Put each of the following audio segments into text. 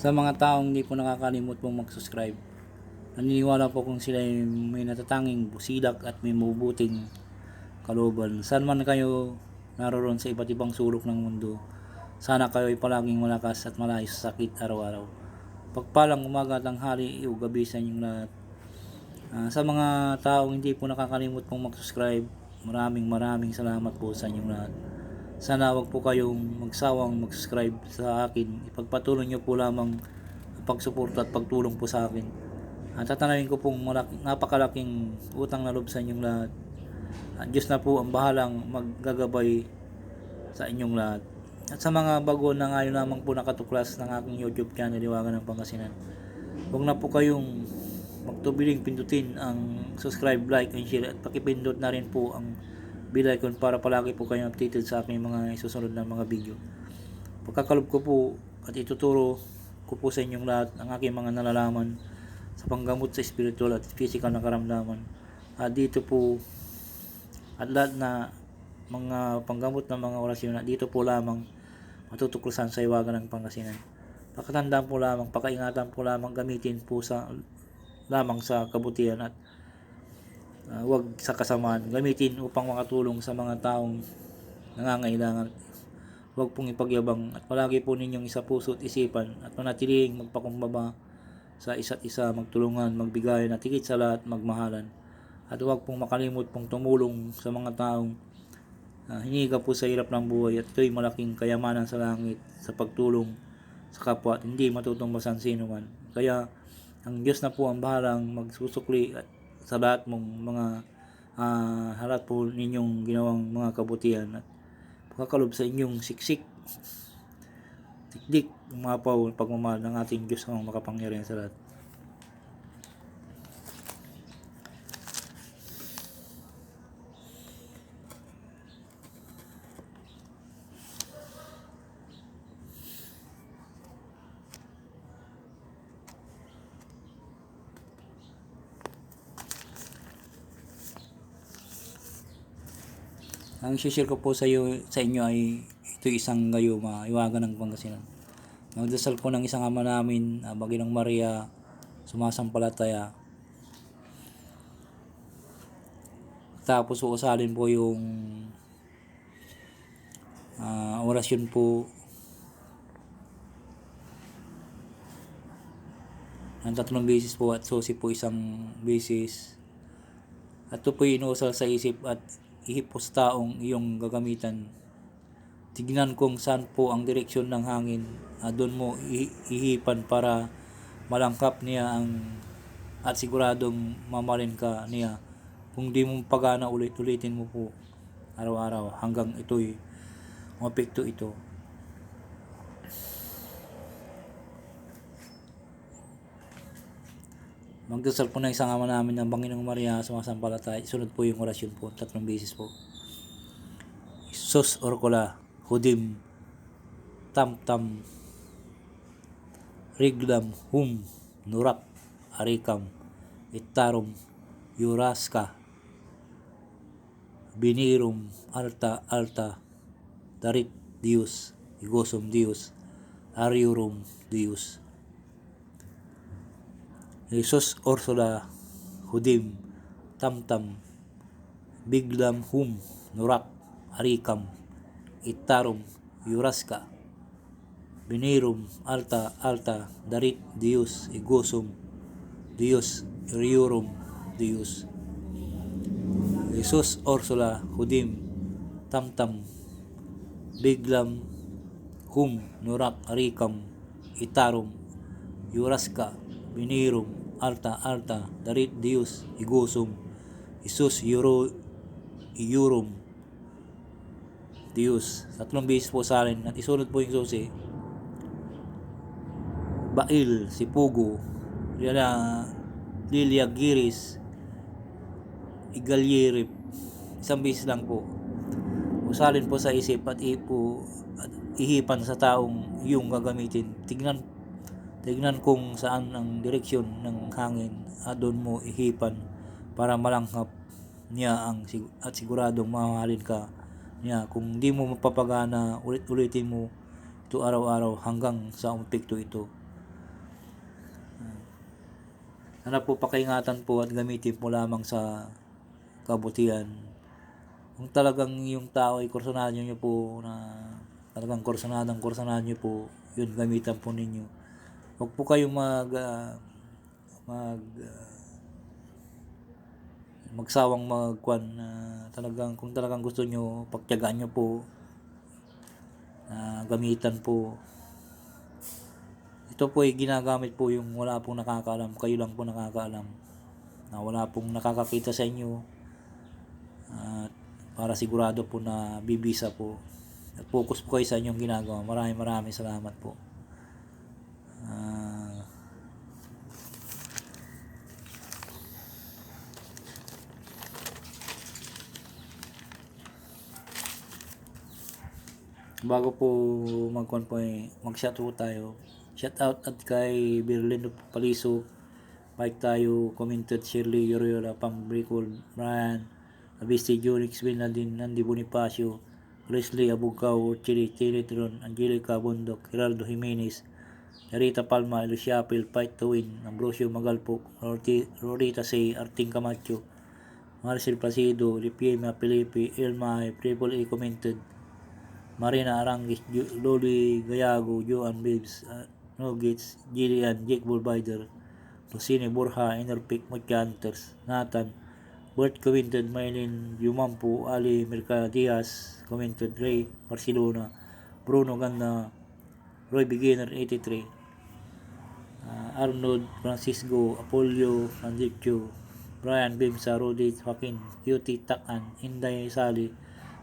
Sa mga taong hindi po nakakalimot pong mag-subscribe, naniniwala po kung sila ay may natatanging busilak at may mabubuting kalooban. Saan man kayo naroon sa iba't ibang sulok ng mundo, sana kayo ay palaging malakas at malayo sa sakit araw-araw. Pagpalang umaga, tanghali, o gabi sa inyong lahat. Ah, sa mga taong hindi po nakakalimot pong mag-subscribe, maraming maraming salamat po sa inyong lahat. Sana wag po kayong magsawang mag-subscribe sa akin. Ipagpatuloy niyo po lamang ang pagsuporta at pagtulong po sa akin. At tatanawin ko pong malaki, napakalaking utang na loob sa inyong lahat. At Diyos na po ang bahalang maggagabay sa inyong lahat. At sa mga bago na ngayon lamang po nakatuklas ng aking YouTube channel, Iwagan ng Pangasinan. Huwag na po kayong magtubiling pindutin ang subscribe, like, and share at pakipindot na rin po ang bell icon para palagi po kayong updated sa aking mga isusunod na mga video. Pagkakalob ko po at ituturo ko po sa inyong lahat ang aking mga nalalaman sa panggamot sa spiritual at physical na karamdaman. At dito po at lahat na mga panggamot ng mga orasyon na dito po lamang matutuklasan sa iwagan ng Pangasinan. Pakatandaan po lamang, pakaingatan po lamang gamitin po sa lamang sa kabutihan at uh, wag sa kasamaan. Gamitin upang makatulong sa mga taong nangangailangan. Huwag pong ipagyabang at palagi po ninyong isa puso at isipan at manatiling magpakumbaba sa isa't isa, magtulungan, magbigayan at higit sa lahat magmahalan. At huwag pong makalimot pong tumulong sa mga taong uh, hinihiga po sa hirap ng buhay at ito'y malaking kayamanan sa langit sa pagtulong sa kapwa at hindi matutumbasan sino man. Kaya ang Diyos na po ang bahalang magsusukli at sa lahat mong mga uh, halat po ninyong ginawang mga kabutihan at pagkakalob sa inyong siksik tikdik umapaw pagmamahal ng ating Diyos ang makapangyarihan sa lahat. Ang share ko po sa iyo sa inyo ay ito isang gayuma, iwagan ng Pangasinan. Magdasal ko ng isang ama namin, Baginong Maria, sumasampalataya. Tapos uusalin po yung uh, orasyon po ng tatlong beses po at susi po isang beses. At ito po inuusal sa isip at ihipos taong iyong gagamitan. Tignan kung saan po ang direksyon ng hangin. Uh, doon mo ihipan para malangkap niya ang at siguradong mamalin ka niya. Kung di mo pagana ulit-ulitin mo po araw-araw hanggang ito'y mapekto ito. Magdasal po na isang ama namin ng Banginong Maria sumasampalataya. Sunod po yung orasyon po, tatlong beses po. Sos Orkola, Hudim, Tam Tam, Riglam, Hum, Nurak, Arikam, Itarum, Yuraska, Binirum, Alta, Alta, Darit, Dios, Igosum, Dios, Ariurum, Dios. Jesus Ursula Hudim Tamtam Biglam Hum Nurak Arikam Itarum Yuraska Binirum Alta Alta Darit Dios Igosum Dios Riurum Dios. Jesus Ursula Hudim Tamtam Biglam Hum Nurak Arikam Itarum Yuraska Binirum alta alta darit Dios igusum Isus Euro Iurum Dios tatlong beses po sa akin at isunod po yung susi Bail Sipugo Lila Lilia Giris Igalyerip isang beses lang po. Usalin po sa isip at ipo at ihipan sa taong yung gagamitin. Tignan Tignan kung saan ang direksyon ng hangin at doon mo ihipan para malanghap niya ang at siguradong mamahalin ka niya. Kung di mo mapapagana, ulit-ulitin mo ito araw-araw hanggang sa umepekto ito. Sana po pakaingatan po at gamitin po lamang sa kabutihan. Kung talagang yung tao ay kursunado nyo po na talagang kursunadang kursunado nyo po, yun gamitan po ninyo. Huwag po kayong mag ah, mag ah, magsawang magkwan na talagang kung talagang gusto nyo pagtiyagaan nyo po na gamitan po. Ito po ay ginagamit po yung wala pong nakakaalam kayo lang po nakakaalam na wala pong nakakakita sa inyo at para sigurado po na bibisa po. At focus po kayo sa inyong ginagawa. Maraming maraming salamat po bago po magkuhan po mag-shout po tayo. Shout out at kay Berlin Paliso, Mike tayo, commented Shirley Yoriola, Pam Bricol, Brian, Abisti Junix, Bin Ladin, Nandi Bonifacio, Leslie Abugao, Chili, Tilitron, Angelica Bondok, Geraldo Jimenez, Narita Palma, Lucia Apil, Fight to Win, Ambrosio Magalpo, Rorita Say, Arting Camacho, Marcel Placido, Lipiema Felipe, Elma, Triple A commented, Marina Arangis, Loli Gayago, Joan Babes, uh, Nuggets, Jillian, Jake Bullbider, Lucine Borja, Enerpic, Mucha Hunters, Nathan, Bert commented, Maylin Yumampu, Ali Mercadias, commented, Ray Barcelona, Bruno Ganda, Roy Beginner 83, uh, Arnold Francisco, Apollo Francisco, Brian Bimsa, Rudy Joaquin, Cutie Takan, Inday Sali,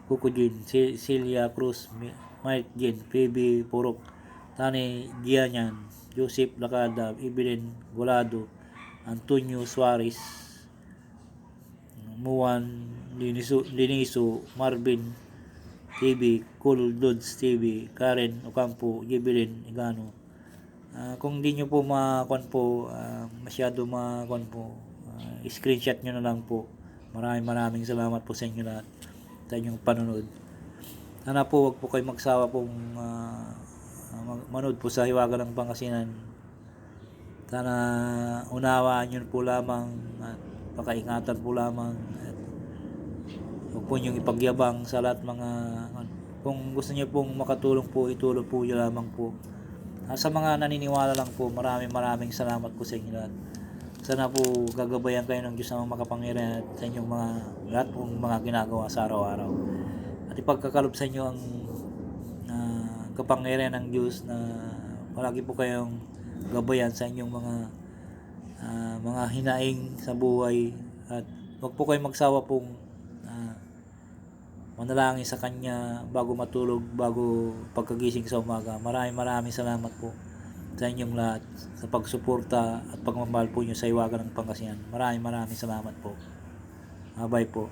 Kukujin, Celia Cruz, Mi- Mike Jin, Phoebe Purok, Tani Gianyan, Joseph Lacada, Evelyn Volado, Antonio Suarez, Muan Liniso, Liniso Marvin TV, Cool Dudes TV, Karen Ocampo, Evelyn Igano. Ah, kung di nyo po makuan po, ah, masyado makuan po, ah, screenshot nyo na lang po. Maraming maraming salamat po sa inyo lahat sa inyong panonood. Sana po wag po kayo magsawa pong mag- manood po sa Hiwaga ng Pangasinan. Sana unawaan nyo po lamang at pakaingatan po lamang at huwag po nyo ipagyabang sa lahat mga kung gusto niyo pong makatulong po itulong po nyo lamang po Ah, sa mga naniniwala lang po maraming maraming salamat po sa inyo lahat sana po gagabayan kayo ng Diyos na makapangyarihan at sa inyong mga lahat pong mga ginagawa sa araw-araw. At ipagkakalob sa inyo ang ah, kapangyarihan ng Diyos na palagi po kayong gabayan sa inyong mga ah, mga hinaing sa buhay. At huwag po kayong magsawa pong ah, manalangin sa Kanya bago matulog, bago pagkagising sa umaga. Maraming maraming salamat po sa inyong lahat sa pagsuporta at pagmamahal po nyo sa iwagan ng Pangasinan. Maraming maraming salamat po. Bye po.